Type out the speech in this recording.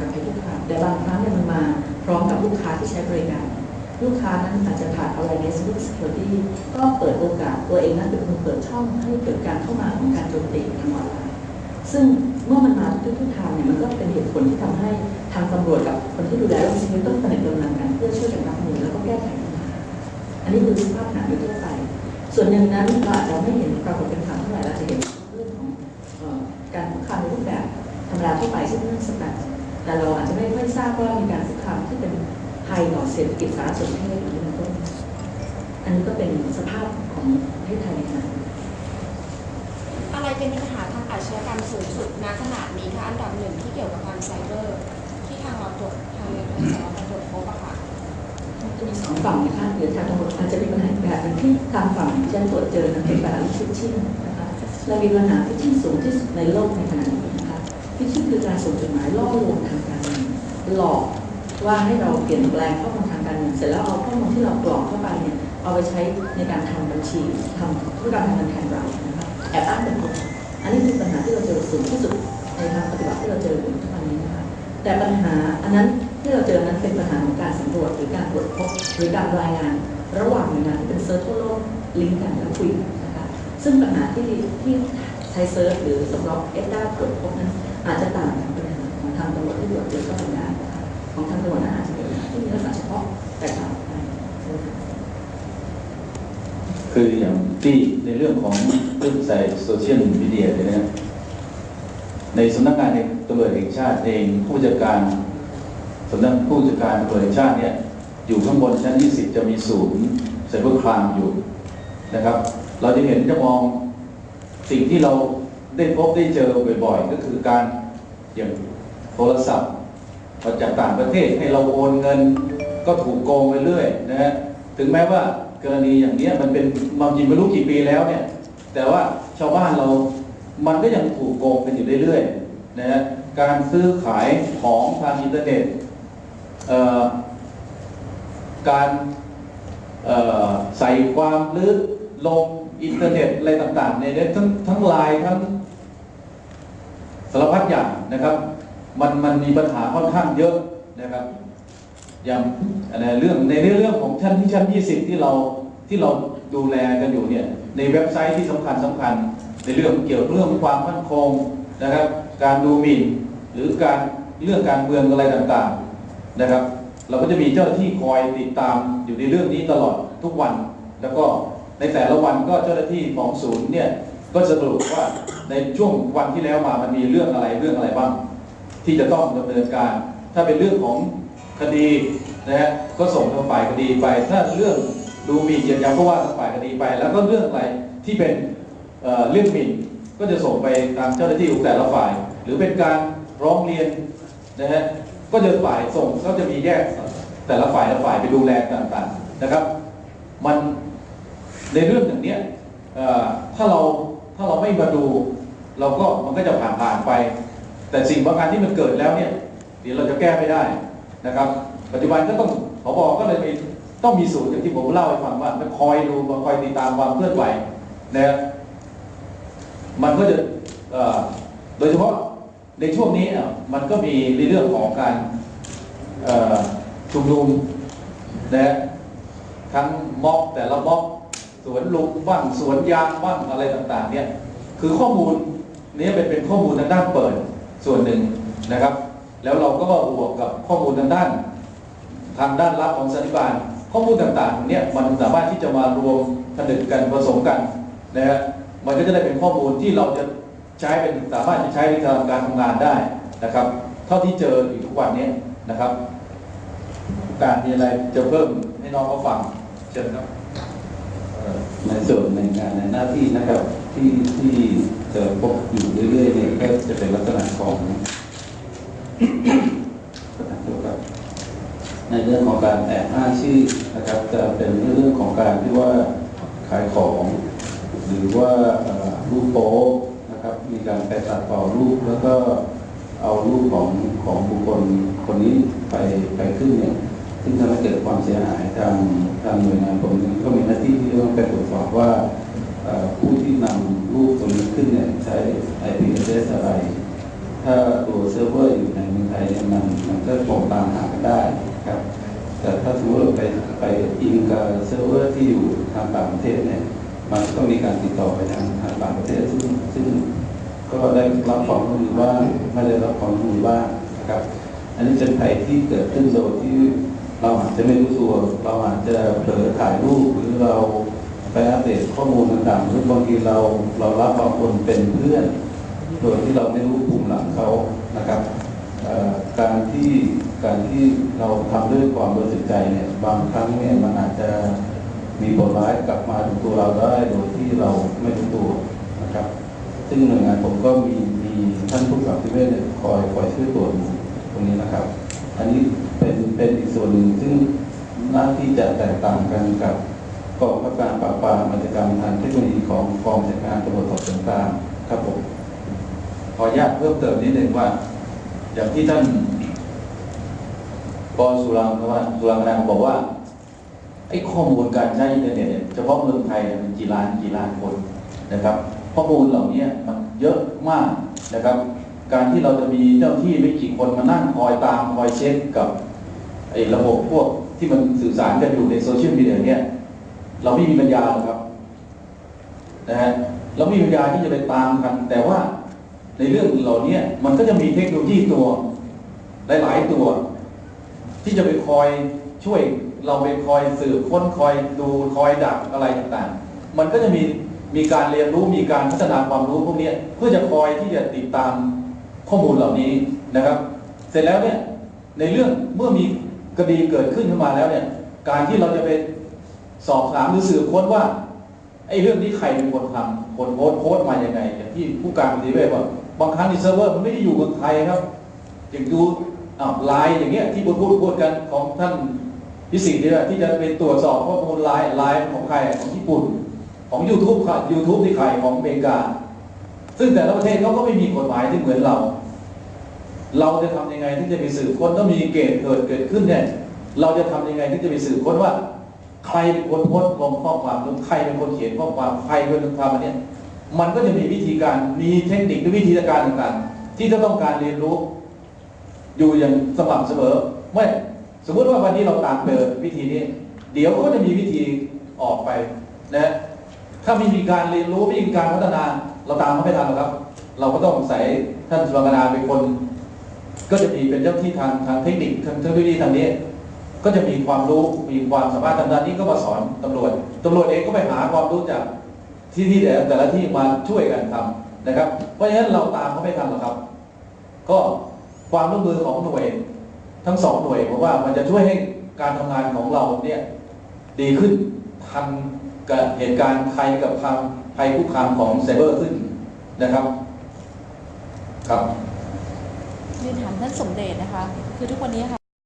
กับภัยคุกคามแต่บางครั้งเนี่ยมันมาพร้อมกับลูกค้าที่ใช้บริการ ลูกค้านั้นอาจจะขาด awareness เรื่อง security ก็เปิดโอกาสตัวเองนั้นเป็นคนเปิดช่องให้เกิดการเข้ามาของการโจมตีทางออนไลน์ซึ่งเมื่อมันมาทุกทุกทางเนี่ยมันก็เป็นเหตุผลที่ทำให้ทางตำรวจกับคนที่ดูแลเรื่อง security ต้องสนิทกำลังกันเพื่อช่วยกันรับมือแล้วก็แก้ไขปัญหาอันนี้คือสภาพปัญหาโดยทั่วไป ส่วนหนึ่งนั้นเราอาจจะไม่เห็นปรากฏเป็นข่าวเท่าไหร่เราจะเห็นเรื่องของการคุกคามในรูปแบบธรรมดาทั่วไปเช่นเรื่องสแปม แต่เราอาจจะไม่ค่อยทราบว่ามีการคุกคามที่เป็นภัยต่อเศรษฐกิจสารสนเทศอย่างนี้เป็นต้นอันนี้ก็เป็นสภาพของประเทศไทยในขณะนี้อะไรเป็นปัญหาทางอาชญากรรมสูงสุดณขนาดนี้คะอันดับหนึ่งที่เกี่ยวกับทางไซเบอร์ ที่ทางเราตรวจทางทางสารตรวจพบอะค่ะจะมีสองฝั่งนะคะเดี๋ยวทางตำรวจอาจจะมีปัญหาอีกแบบหนึ่งที่ทางฝั่งที่ฉันตรวจเจอนะเป็นปัญหาฟิชชิ่งนะคะเรามีปัญหาฟิชชิ่งสูงที่สุดในโลกในขณะนี้ นะคะฟิชชิ่งคือการส่งจดหมายล่อลวงทางการเงินหลอกว่าให้เราเปลี่ยนแปลงข้อมูลทางการเงินเสร็จแล้วเอาข้อมูลที่เรากรอกเข้าไปเนี่ยเอาไปใช้ในการทำบัญชีทำธุรกรรมทางเงินแทนเรานะคะแอบอ้างเป็นคนอันนี้คือปัญหาที่เราเจอสูงที่สุดในทางปฏิบัติที่เราเจออยู่ทุกวันนี้นะคะแต่ปัญหาอันนั้นที่เราเจอนั้นเป็นปัญหาของการสำรวจหรือการตรวจพบหรือการรายงาน ระหว่างหน่วยงานที่เป็นเซิร์ชทั่วโลกลิงก์กันและคุยกันนะคะซึ่งปัญหาที่ที่ใช้เซิร์ชหรือสำรองเอ็ดด้าตรวจพบนั้น อาจจะต่างกับปัญหาของทางตำรวจที่ตรวจเจอก็เป็นได้นของทางตำรวจนั้นอาจจะเป็นที่มีลักษณะเฉพาะแตกต่างกันไปคืออย่างที่ในเรื่องของเรื่องใส่โซเชียลมีเดียเนี่ยนะในสำนักงานในตำรวจแห่งชาติเองผู้จัดการสำนักผู้จัดการตำรวจแห่งชาติเนี่ยอยู่ข้างบนชั้น 20 จะมีศูนย์ไซเบอร์ครามอยู่นะครับ เราจะเห็นจะมองสิ่งที่เรา ได้พบได้เจอบ่อยๆ ก็คือการอย่างโทรศัพท์มาจากต่างประเทศให้เราโอนเงินก็ถูกโกงไปเรื่อยนะฮะถึงแม้ว่ากรณีอย่างนี้มันเป็นความจริงไม่รู้กี่ปีแล้วเนี่ย แต่ว่าชาวบ้านเรามันก็ยังถูกโกงกันอยู่เรื่อยๆนะฮะการซื้อขายของทางอินเทอร์เน็ตเอ่อการใส่ความหรือลงอินเทอร์เน็ตอะไรต่างๆในเน็ตทั้งทั้งไลน์ทั้ง สารพัดอย่างนะครับ มันมันมีปัญหาค่อนข้างเยอะนะครับ อย่างอะไรเรื่องในเรื่องของชั้นที่ชั้น20 ที่เราที่เราดูแลกันอยู่เนี่ยในเว็บไซต์ที่สำคัญสำคัญ ในเรื่องเกี่ยวกับเรื่องความมั่นคงนะครับ การดูหมิ่นหรือการเรื่องการเมืองอะไรต่างๆนะครับ เราก็จะมีเจ้าหน้าที่คอยติดตามอยู่ในเรื่องนี้ตลอดทุกวัน แล้วก็ในแต่ละวันก็เจ้าหน้าที่ของศูนย์เนี่ย ก็สรุปว่าในช่วงวันที่แล้วมามันมีเรื่องอะไรเรื่องอะไรบ้าง ที่จะต้องดำเนินการ ถ้าเป็นเรื่องของคดีนะฮะก็ส่งทางฝ่ายคดีไป ถ้าเรื่องดูหมิ่นเยียดยามก็ว่าทางฝ่ายคดีไป แล้วก็เรื่องอะไรที่เป็นเเรื่องหมิ่นก็จะส่งไปตามเจ้าหน้าที่ของแต่ละฝ่าย หรือเป็นการร้องเรียนนะฮะก็จะฝ่ายส่งก็จะมีแยกแต่ละฝ่ายละฝ่ายไปดูแลต่างๆนะครับ มันในเรื่องอย่างเนี้ยถ้าเรา ถ้าเราไม่มาดู เราก็มันก็จะผ่านผ่านๆไป แต่สิ่งบางการที่มันเกิดแล้วเนี่ยเดี๋ยวเราจะแก้ไม่ได้นะครับ ปัจจุบันก็ต้องผบก็เลยมีต้องมีศูนย์อย่างที่ผมเล่าให้ฟังว่ามันคอยดูมาคอยติดตามความเคลื่อนไหวนะมันก็จะโดยเฉพาะในช่วงนี้อะมันก็มีในเรื่องของการชุมนุมนะทั้งม็อบแต่ละม็อบ สวนลุมบ้างสวนยางบ้างอะไรต่างๆเนี่ยคือข้อมูลนี้เป็นเป็นข้อมูลทางด้านเปิดส่วนหนึ่งนะครับ แล้วเราก็บวกกับข้อมูลทางด้าน ทางด้านลับของสันติบาลข้อมูลต่างๆเนี่ยมันสามารถที่จะมารวมผนึกกันผสมกันนะฮะมันก็จะได้เป็นข้อมูลที่เราจะใช้เป็นสามารถจะใช้ในการทำงานได้นะครับ เท่าที่เจออยู่ทุกวันนี้นะครับ การมีอะไรจะเพิ่มให้น้องเขาฟังเชิญครับ ในส่วนในงานในหน้าที่นะครับที่ที่จะพบอยู่เรื่อยๆเนี่ยก็จะเป็นลักษณะของประธานโทษครับในเรื่องของการแอบอ้างชื่อนะครับ จะเป็นเรื่องของการที่ว่าขายของ หรือว่ารูปโป๊นะครับ มีการไปตัดต่อรูปแล้วก็เอารูปของของบุคคลคนนี้ไปไปขึ้นเนี่ย ซึ่งทำให้เกิดความเสียหายทางทางหน่วยงานผมก็มีหน้าที่ที่ต้องไปตรวจสอบว่าผู้ที่นำรูปตัวนี้ขึ้นเนี่ยใช้ IP address อะไร ถ้าตัวเซิร์ฟเวอร์อยู่ในเมืองไทยเนี่ยมันมันก็โผล่ตามหากันได้ครับ แต่ถ้าสมมติเราไปไปอิงกับเซิร์ฟเวอร์ที่อยู่ทางต่างประเทศเนี่ยมันต้องมีการติดต่อไปทางทางต่างประเทศซึ่งซึ่งก็ได้รับความร่วมมือบ้างไม่ได้รับความร่วมมือบ้างนะครับ อันนี้เป็นภัยที่เกิดขึ้นโดยที่ เราอาจจะไม่รู้ตัว เราอาจจะเผลอถ่ายรูปหรือเราไปอัปเดตข้อมูลต่างๆหรือบางทีเราเรารับบางคนเป็นเพื่อน โดยที่เราไม่รู้กลุ่มหลังเขานะครับการที่การที่เราทำด้วยความบริสุทธิ์ใจเนี่ยบางครั้งเนี่ยมันอาจจะมีผลร้ายกลับมาถึงตัวเราได้โดยที่เราไม่รู้ตัวนะครับ ซึ่งหน่วยงานผมก็มีมีท่านผู้กำกับที่เวชเนี่ยคอยคอยช่วยตรวจตรงนี้นะครับ อันนี้เป็นเป็นอีกส่วนหนึ่งซึ่งหน้าที่จะแตกต่างกันกับกองพับกาปราบปรามอาชญากรรมทางเทคโนโลยีของกองจัดการตำรวจสอบสวนกลางครับผมขออนุญาตเพิ่มเติมนิดหนึ่งว่า อย่างที่ท่านปอสุรังคว่าสุรังคณางบอกว่าไอ้ข้อมูลการใช้อินเทอร์เน็ตเนี่ยเฉพาะเมืองไทยเนี่ยมันกี่ล้านกี่ล้านคนนะครับ ข้อมูลเหล่านี้มันเยอะมากนะครับ การที่เราจะมีเจ้าที่ไม่กี่คนมานั่งคอยตามคอยเช็คกับไอ้ระบบพวกที่มันสื่อสารกันอยู่ในโซเชียลมีเดียเนี่ยเราไม่มีปัญญาหรอกครับนะฮะเราไม่มีปัญญาที่จะไปตามกัน แต่ว่าในเรื่องเหล่านี้มันก็จะมีเทคโนโลยีตัวหลาย ๆ ตัว ที่จะไปคอยช่วยเราไปคอยสืบค้นคอยดูคอยดักอะไรต่างๆ มันก็จะมีมีการเรียนรู้มีการพัฒนาความรู้พวกนี้เพื่อจะคอยที่จะติดตาม ข้อมูลเหล่านี้นะครับ เสร็จแล้วเนี่ยในเรื่องเมื่อมีคดีเกิดขึ้นขึ้นมาแล้วเนี่ย การที่เราจะไปสอบถามหรือสืบค้นว่าไอ้เรื่องนี้ใครเป็นคนทำคนโพสต์โพสต์มาอย่างไงอย่างที่ผู้การปฏิเวทบอกบางครั้งในเซิร์ฟเวอร์มันไม่ได้อยู่เมืองไทยครับอย่างดูอ้าวไลน์อย่างเงี้ยที่พูดพูดพูดกันของท่านพิสิทธิ์เนี่ยที่จะไปตรวจสอบข้อมูลไลน์ไลน์ของใครของญี่ปุ่น ของ YouTube ค่ะ YouTube ที่ใครของอเมริกา ซึ่งแต่ละประเทศเขาก็ไม่มีกฎหมายที่เหมือนเรา เราจะทำยังไงที่จะไปสืบค้นถ้ามีเกตเกิดเกิดขึ้นเนี่ยเราจะทำยังไงที่จะไปสืบค้นว่า ใครเป็นคนโพสต์ลงข้อความหรือใครเป็นคนเขียนข้อความใครเป็นคนทำอันเนี้ยมันก็จะมีวิธีการมีเทคนิคหรือวิธีการต่างๆ ที่จะต้องการเรียนรู้ อยู่อย่างสม่ำเสมอไม่สมมุติว่าวันนี้เราตามเจอวิธีนี้ เดี๋ยวก็จะมีวิธีออกไปนะถ้าไม่มีการเรียนรู้ไม่มีการพัฒนา เราตามเขาไม่ทันหรอกครับ เราก็ต้องใส่ท่านสุวรังคณาเป็นคน ก็จะมีเป็นเจ้าที่ทางทางเทคนิคทางเทคโนโลยีทางนี้ ก็จะมีความรู้มีความสามารถทางด้านนี้ก็มาสอนตำรวจตำรวจเองก็ไปหาความรู้จากที่ที่แต่แต่ละที่มาช่วยกันทำนะครับ เพราะฉะนั้นเราตามเขาไม่ทันหรอกครับ ก็ความร่วมมือของหน่วย ทั้งสองหน่วยผมว่ามันจะช่วยให้การทำงานของเราเนี่ยดีขึ้นทันกับเหตุการณ์ภัยกับความภัยคุกคามของไซเบอร์ขึ้นนะครับ ครับ เรียนถามท่านสมเด็จนะคะ คือทุกวันนี้ค่ะ